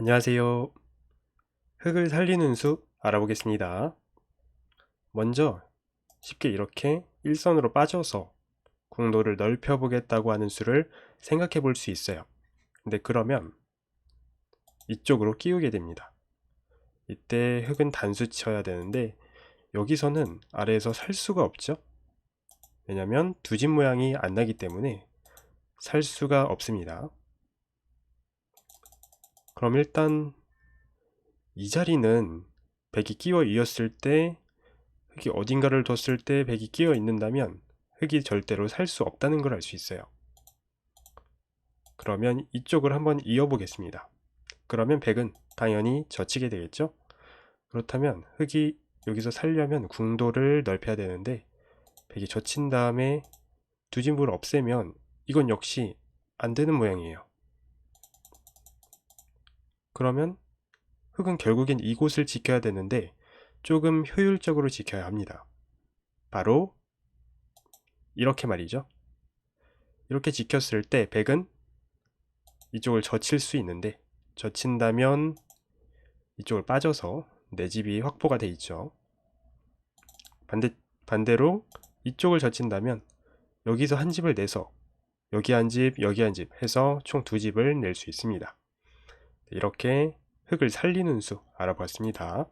안녕하세요. 흙을 살리는 수 알아보겠습니다. 먼저 쉽게 이렇게 일선으로 빠져서 공도를 넓혀 보겠다고 하는 수를 생각해 볼 수 있어요. 근데 그러면 이쪽으로 끼우게 됩니다. 이때 흙은 단수 쳐야 되는데 여기서는 아래에서 살 수가 없죠. 왜냐면 두 집 모양이 안 나기 때문에 살 수가 없습니다. 그럼 일단 이 자리는 백이 끼워 이었을 때 흙이 어딘가를 뒀을 때 백이 끼어 있는다면 흙이 절대로 살 수 없다는 걸 알 수 있어요. 그러면 이쪽을 한번 이어 보겠습니다. 그러면 백은 당연히 젖히게 되겠죠? 그렇다면 흙이 여기서 살려면 궁도를 넓혀야 되는데 백이 젖힌 다음에 두 진부를 없애면 이건 역시 안 되는 모양이에요. 그러면 흙은 결국엔 이곳을 지켜야 되는데 조금 효율적으로 지켜야 합니다. 바로 이렇게 말이죠. 이렇게 지켰을 때 백은 이쪽을 젖힐 수 있는데 젖힌다면 이쪽을 빠져서 내 집이 확보가 돼 있죠. 반대, 반대로 이쪽을 젖힌다면 여기서 한 집을 내서 여기 한 집, 여기 한 집 해서 총 두 집을 낼 수 있습니다. 이렇게 흙을 살리는 수 알아봤습니다.